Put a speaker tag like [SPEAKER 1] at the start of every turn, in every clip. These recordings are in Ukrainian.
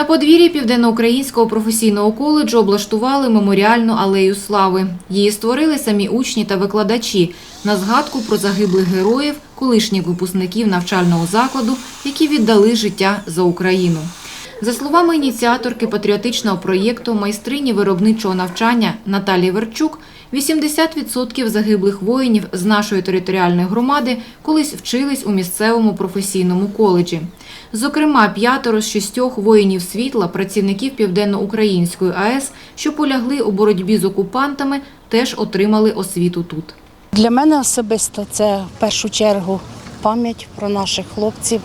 [SPEAKER 1] На подвір'ї Південноукраїнського професійного коледжу облаштували меморіальну алею слави. Її створили самі учні та викладачі на згадку про загиблих героїв, колишніх випускників навчального закладу, які віддали життя за Україну. За словами ініціаторки патріотичного проєкту майстрині виробничого навчання Наталії Верчук, 80% загиблих воїнів з нашої територіальної громади колись вчились у місцевому професійному коледжі. Зокрема, п'ятеро з шістьох воїнів світла, працівників Південно-Української АЕС, що полягли у боротьбі з окупантами, теж отримали освіту тут.
[SPEAKER 2] Для мене особисто це в першу чергу пам'ять про наших хлопців,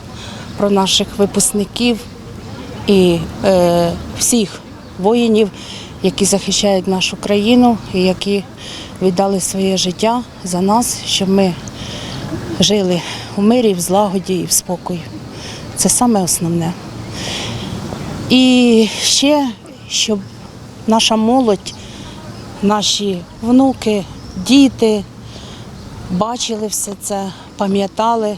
[SPEAKER 2] про наших випускників і е, всіх воїнів, які захищають нашу країну і які віддали своє життя за нас, щоб ми жили у мирі, в злагоді і в спокої. Це саме основне. І ще, щоб наша молодь, наші внуки, діти бачили все це, пам'ятали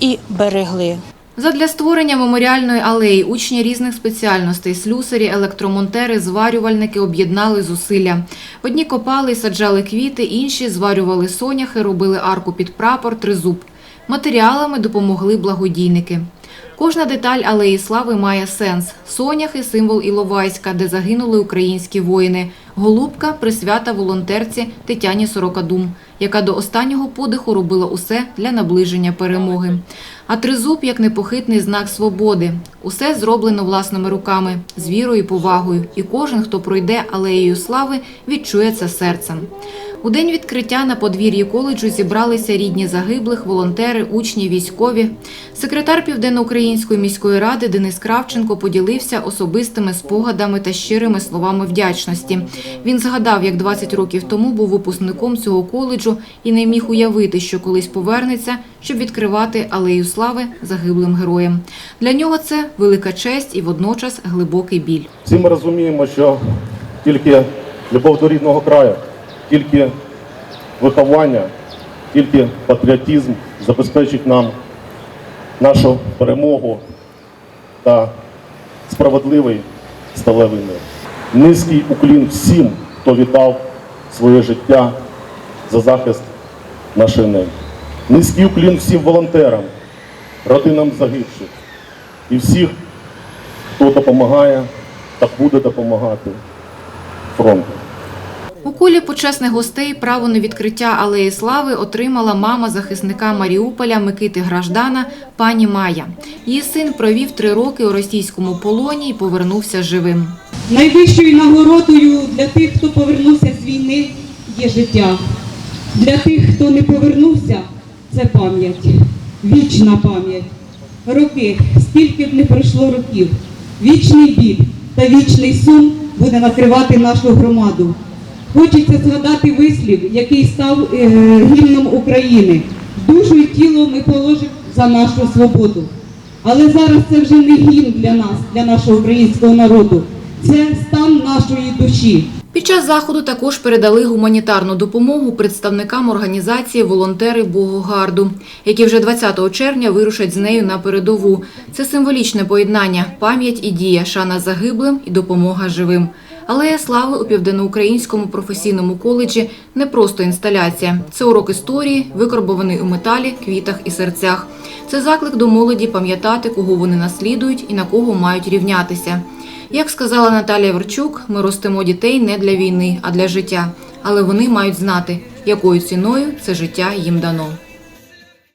[SPEAKER 2] і берегли.
[SPEAKER 1] Задля створення меморіальної алеї учні різних спеціальностей, слюсарі, електромонтери, зварювальники об'єднали зусилля. Одні копали і саджали квіти, інші зварювали соняхи, робили арку під прапор, тризуб. Матеріалами допомогли благодійники. Кожна деталь алеї слави має сенс. Соняхи – символ Іловайська, де загинули українські воїни. Голубка – присвята волонтерці Тетяні Сорокадум, яка до останнього подиху робила усе для наближення перемоги. А тризуб як непохитний знак свободи. Усе зроблено власними руками, з вірою і повагою. І кожен, хто пройде алеєю слави, відчує це серцем. У день відкриття на подвір'ї коледжу зібралися рідні загиблих, волонтери, учні, військові. Секретар Південноукраїнської міської ради Денис Кравченко поділився особистими спогадами та щирими словами вдячності. Він згадав, як 20 років тому був випускником цього коледжу і не міг уявити, що колись повернеться, щоб відкривати алею слави загиблим героям. Для нього це велика честь і водночас глибокий біль.
[SPEAKER 3] Всі ми розуміємо, що тільки любов до рідного краю, тільки виховання, тільки патріотизм забезпечить нам нашу перемогу та справедливий сталевий мир. Низький уклін всім, хто віддав своє життя за захист нашої неї. Низький уклін всім волонтерам, родинам загибших і всіх, хто допомагає та буде допомагати фронту.
[SPEAKER 1] У колі почесних гостей право на відкриття алеї слави отримала мама захисника Маріуполя Микити Граждана пані Майя. Її син провів три роки у російському полоні і повернувся живим.
[SPEAKER 4] Найвищою нагородою для тих, хто повернувся з війни, є життя. Для тих, хто не повернувся, це пам'ять, вічна пам'ять. Роки, скільки б не пройшло років, вічний біль та вічний сум буде накривати нашу громаду. Хочеться згадати вислів, який став е, гімном України. Душу і тіло ми положимо за нашу свободу. Але зараз це вже не гімн для нас, для нашого українського народу. Це стан нашої душі.
[SPEAKER 1] Під час заходу також передали гуманітарну допомогу представникам організації Волонтери Богогарду, які вже 20 червня вирушать з нею на передову. Це символічне поєднання пам'ять і дія, шана загиблим і допомога живим. Алея слави у південноукраїнському професійному коледжі не просто інсталяція. Це урок історії, викорбований у металі, квітах і серцях. Це заклик до молоді пам'ятати, кого вони наслідують і на кого мають рівнятися. Як сказала Наталія Верчук, ми ростимо дітей не для війни, а для життя. Але вони мають знати, якою ціною це життя їм дано.